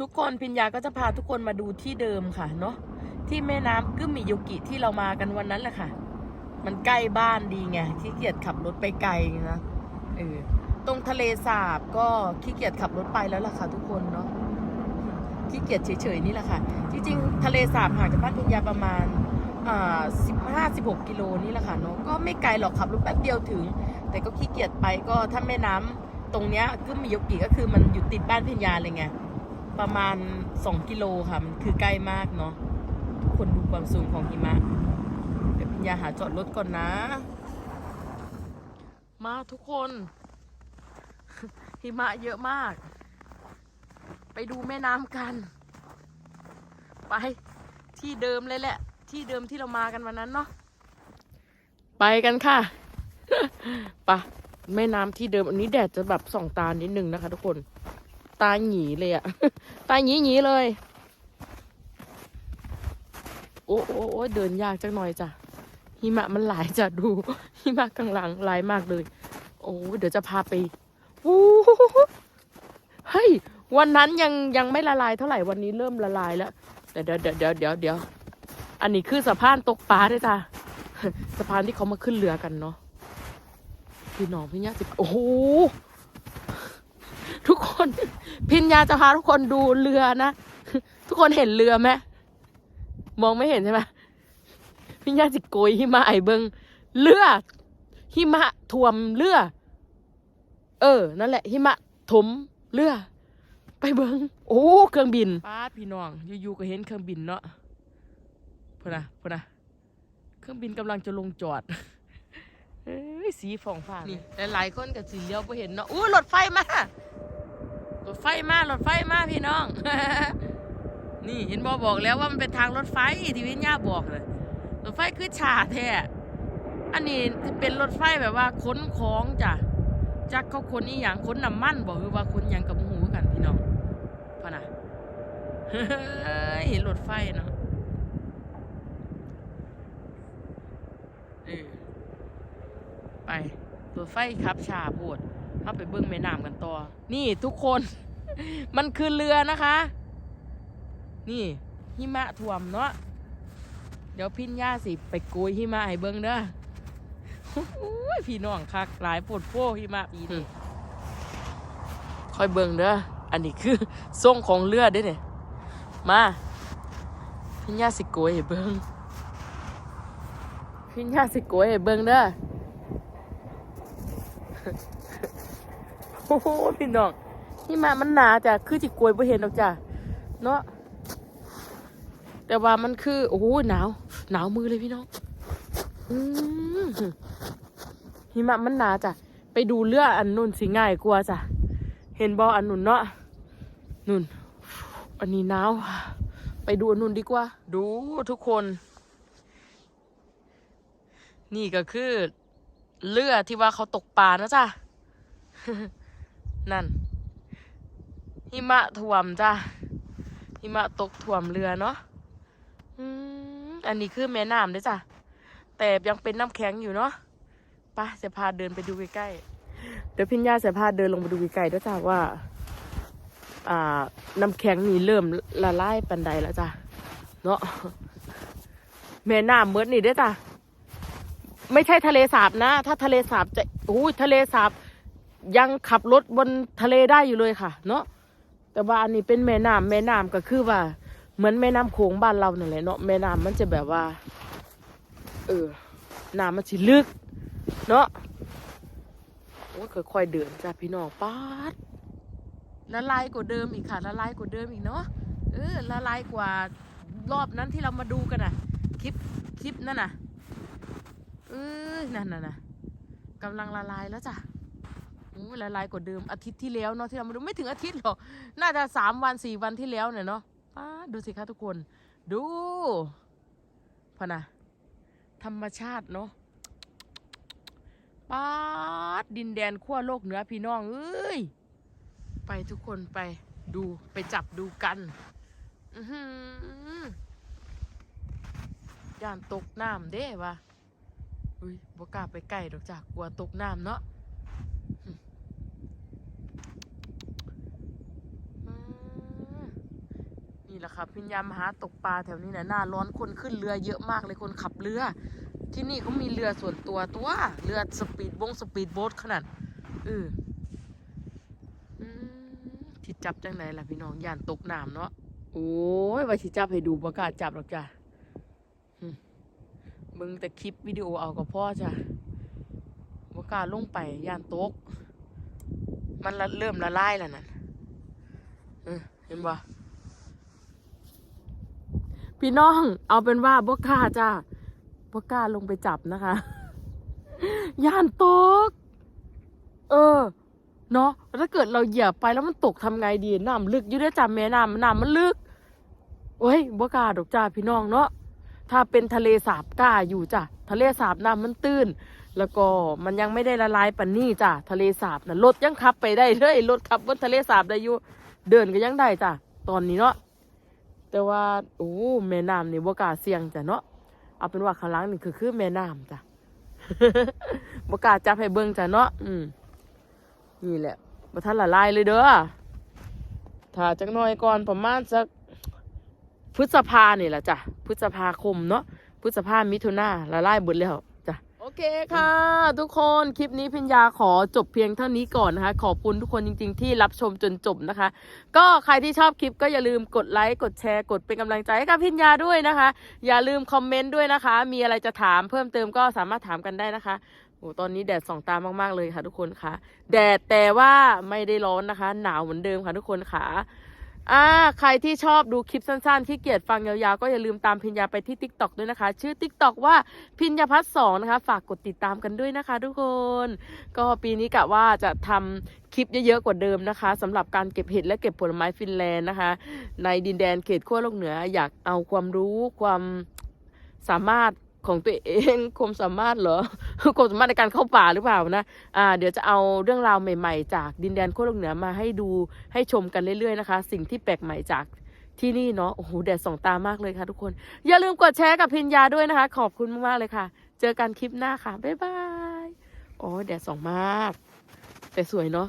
ทุกคนพิญญาก็จะพาทุกคนมาดูที่เดิมค่ะเนาะที่แม่น้ำกึมมิโยกิที่เรามากันวันนั้นแหละค่ะ มันใกล้บ้านดีไงขี้เกียจขับรถไปไกลนะเออตรงทะเลสาบก็ขี้เกียจขับรถไปแล้วล่ะค่ะ ทุกคนเนาะขี้เกียจเฉยๆนี่แหละค่ะ จริงๆ ทะเลสาบห่างจากบ้านพิญญาประมาณอ่าสิบห้าสิบหกกิโลนี่แหละค่ะเนาะก็ไม่ไกลหรอกขับรถแป๊บเดียวถึง แต่ก็ขี้เกียจไปก็ถ้าแม่น้ำตรงเนี้ยกึมมิโยกิก็คือมันอยู่ติดบ้านพิญญาเลยไง ประมาณ 2 กิโลค่ะมันคือใกล้มากเนาะทุกคนดูความสูงของหิมะ เดี๋ยวพิญญาหาจอดรถก่อนนะ มาทุกคน หิมะเยอะมาก ไปดูแม่น้ำกัน ไปที่เดิมเลยแหละ ที่เดิมที่เรามากันวันนั้นเนาะไปกันค่ะไปะแม่น้ำที่เดิมอันนี้แดดจะแบบส่องตานิดนึงนะคะทุกคน ตาหยีเลยอะตาหยีหยีเลย โอ้โอ้โอ้เดินยากจังหน่อยจ้ะหิมะมันหลายจ้ะดูหิมะข้างหลังหลายมากเลย โอ้เดี๋ยวจะพาไปโอ้เฮ้ยวันนั้นยังยังไม่ละลายเท่าไหร่วันนี้เริ่มละลายแล้วเดี๋ยวเดี๋ยวเดี๋ยวเดี๋ยวเดี๋ยวเดี๋ยวอันนี้คือสะพานตกปลาด้วยจ้ะสะพานที่เขามาขึ้นเรือกันเนาะพี่น้องพี่ญาติโอ้โห กคนพิญญาจะพาทุกคนดูเรือนะ ทุกคนเห็นเรือไหมมองไม่เห็นใช่ไหมพิญญาจิโกยหิมะไอเบิงเรือหิมะท่วมเรือ เออ นั่นแหละหิมะถมเรือ ไปเบิงโอ้เครื่องบินป้าดพี่น้องอยู่ๆก็เห็นเครื่องบินเนาะพูดนะพูดนะเครื่องบินกำลังจะลงจอดเอ้ยสีฟองฟ้านี่หลายๆคนกับสีเลี้ยวไปเห็นเนาะอู้รถไฟมาร ถไฟมารถไฟมาพี่น้อง นี่เห็นบอบอกแล้วว่ามันเป็นทางรถไฟที่วิญญาบอกเลยรถไฟคือชาแท้อันนี้เป็นรถไฟแบบว่าขนของจ้ะจักเขาขนอีหยังขนน้ำมันบอกคือว่าขนหยังกับหูกันพี่น้องพะนะเห็นรถไฟเนาะไปรถไฟขับชาโพดเข้าไปเบิ้งแม่น้ำกันต่อ นี่ทุกคน มันคือเรือนะคะ นี่หิมะท่วมเนาะเดี๋ยวพินย่าสิ ไปโกยหิมะให้เบิ้งเด้อโอ้ยพี่น้องคักหลายปวดโพหิมะปีนี้ค่อยเบิ้งเด้ออันนี้คือทรงของเรือเด้เนี่ยมาพินย่าสิโกยให้เบิ้งพินย่าสิโกยให้เบิ้งเด้อโอ้พี่น้อง นี่มามันหนาจ้ะคือจิกวยบ่เห็นหรอกจ้ะเนาะแต่ว่ามันคือ โอ้โหหนาว หนาวมือเลยพี่น้องอืมหิมะมันหนาจ้ะไปดูเรืออันนุ่นสิง่ายกว่าจ้ะเห็นบออันนุ่นเนาะนุ่น อันนี้หนาวไปดูอันนุ่นดีกว่า ดูทุกคน นี่ก็คือ เรือที่ว่าเขาตกปลานะจ้ะนั่น หิมะท่วมจ้ะหิมะตกท่วมเรือเนาะอืมอันนี้คือแม่น้ำเด้อจ้ะแต่ยังเป็นน้ำแข็งอยู่เนาะปะจะพาเดินไปดูใกล้ๆเดี๋ยวพิญญาจะพาเดินลงไปดูใกล้ๆด้วยจ้ะว่า อ่า น้ำแข็งนี่เริ่มละลายปันใดแล้วจ้ะเนาะแม่น้ำเมืดนี่ด้อจ้ะไม่ใช่ทะเลสาบนะ ถ้าทะเลสาบจะโอ้ยทะเลสาบยังขับรถบนทะเลได้อยู่เลยค่ะ เนาะ แต่ว่าอันนี้เป็นแม่น้ำแม่น้ำก็คือว่า เหมือนแม่น้ำโขงบ้านเราเนั่นแหละเนาะแม่น้ำมันจะแบบว่า เออน้ำมันสิลึก เนาะโอ้ยค่อยๆเดินจ้ะพี่น้องป๊าดละลายกว่าเดิมอีกค่ะละลายกว่าเดิมอีกเนาะเออละลายกว่ารอบนั้นที่เรามาดูกันอะคลิปคลิปนั่นน่ะเออนั่นน่ะนะกำลังละลายแล้วจ้ะ ละลายกว่าเดิมอาทิตย์ที่แล้วเนาะที่เรามาดูไม่ถึงอาทิตย์หรอกน่าจะสามวันสี่วันที่แล้วเนี่ยเนาะป้าดูสิคะทุกคน ดูพะนะธรรมชาติเนาะป้าดดินแดนขั้วโลกเหนือพี่น้องเอ้ยไปทุกคนไปดูไปจับดูกันอย่านตกน้ำเด้วะอุ้ยบ่กล้าไปใกล้ดอกจากกลัวตกน้ำเนาะ อืม นี่แหละครับพิญญามหาตกปลาแถวนี้นะหน้าร้อนคนขึ้นเรือเยอะมากเลยคนขับเรือ ที่นี่เขามีเรือส่วนตัวตัวเรือสปีดบงสปีดโบ๊ทขนาดเอออที่จับจังไหนล่ะพี่น้องย่านตกน้ำเนาะโอ้ยว่าสิจับให้ดูประกาศจับหรอกจ้ะมึงแต่คลิปวิดีโอเอากับพ่อจ้ะประกาศลงไปย่านตก มันเริ่มละลายแล้วนั่นเห็นบ่ พี่น้อง เอาเป็นว่าบ่กล้าจ้าบ่กล้าลงไปจับนะคะ ย่านตก เออ เนาะถ้าเกิดเราเหยียบไปแล้วมันตกทำไงดีน้ำลึกอยู่ด้วยจ้าแม่น้ำน้ำมันลึกโอ้ยบ่กล้าดอกจ้าพี่น้องเนาะถ้าเป็นทะเลสาบกล้าอยู่จ้ะทะเลสาบน้ำมันตื้น แล้วก็มันยังไม่ได้ละลายปันนี่จ้ะทะเลสาบนะรถยังขับไปได้เลยรถขับบนทะเลสาบได้อยู่เดินก็ยังได้จ้ะตอนนี้เนาะ แต่ว่าโอ้แม่น้ำนี่บ่กล้าเสี่ยงจ้ะเนาะเอาเป็นว่าข้างหล่างนี่คือคือแม่น้ำจ้ะบ่กล้าจับให้เบิ่งจ้ะเนาะอืมนี่แหละบ่ทันละลายเลยเด้อถ้าจักหน่อยก่อนประมาณสักพฤษภาเนี่ยแหละจ้ะพฤษภาคมเนาะพฤษภามิถุนาละลายเบิดแล้วจ้ะโอ เคค่ะ ทุกคนคลิปนี้พิญญาขอจบเพียงเท่านี้ก่อนนะคะ ขอบคุณทุกคนจริง ๆ ที่รับชมจนจบนะคะ ก็ใครที่ชอบคลิปก็อย่าลืมกดไลค์กดแชร์กดเป็นกำลังใจให้กับพิญญาด้วยนะคะ อย่าลืมคอมเมนต์ด้วยนะคะ มีอะไรจะถามเพิ่มเติมก็สามารถถามกันได้นะคะโอ้ตอนนี้แดดส่องตามากๆเลยค่ะ ทุกคนค่ะ แดดแต่ว่าไม่ได้ร้อนนะคะ หนาวเหมือนเดิมค่ะทุกคนค่ะ อ่าใครที่ชอบดูคลิปสั้นๆ ที่เกียดฟังยาวๆ ก็อย่าลืมตามพิญญาไปที่ Tik t o อกด้วยนะคะ ชื่อ Tik t o อกว่าพิญญาพัฒสองนะคะ ฝากกดติดตามกันด้วยนะคะทุกคน ก็ปีนี้กะว่าจะทำคลิปเยอะๆ กว่าเดิมนะคะสำหรับการเก็บเห็ดและเก็บผลไม้ฟินแลนด์นะคะ ในดินแดนเขตขั้วโลกเหนืออยากเอาความรู้ความสามารถ ของตัวเองความสามารถเหรอความสามารถในการเข้าป่าหรือเปล่านะอ่าเดี๋ยวจะเอาเรื่องราวใหม่ ๆ จากดินแดนขั้วโลกเหนือมาให้ดูให้ชมกันเรื่อยๆนะคะ สิ่งที่แปลกใหม่จากที่นี่เนาะโอ้โหแดดส่องตามากเลยค่ะทุกคน อย่าลืมกดแชร์กับพิญญาด้วยนะคะ ขอบคุณมากๆเลยค่ะ เจอกันคลิปหน้าค่ะบ๊ายบายโอ้ยแดดส่องมาก แต่สวยเนาะ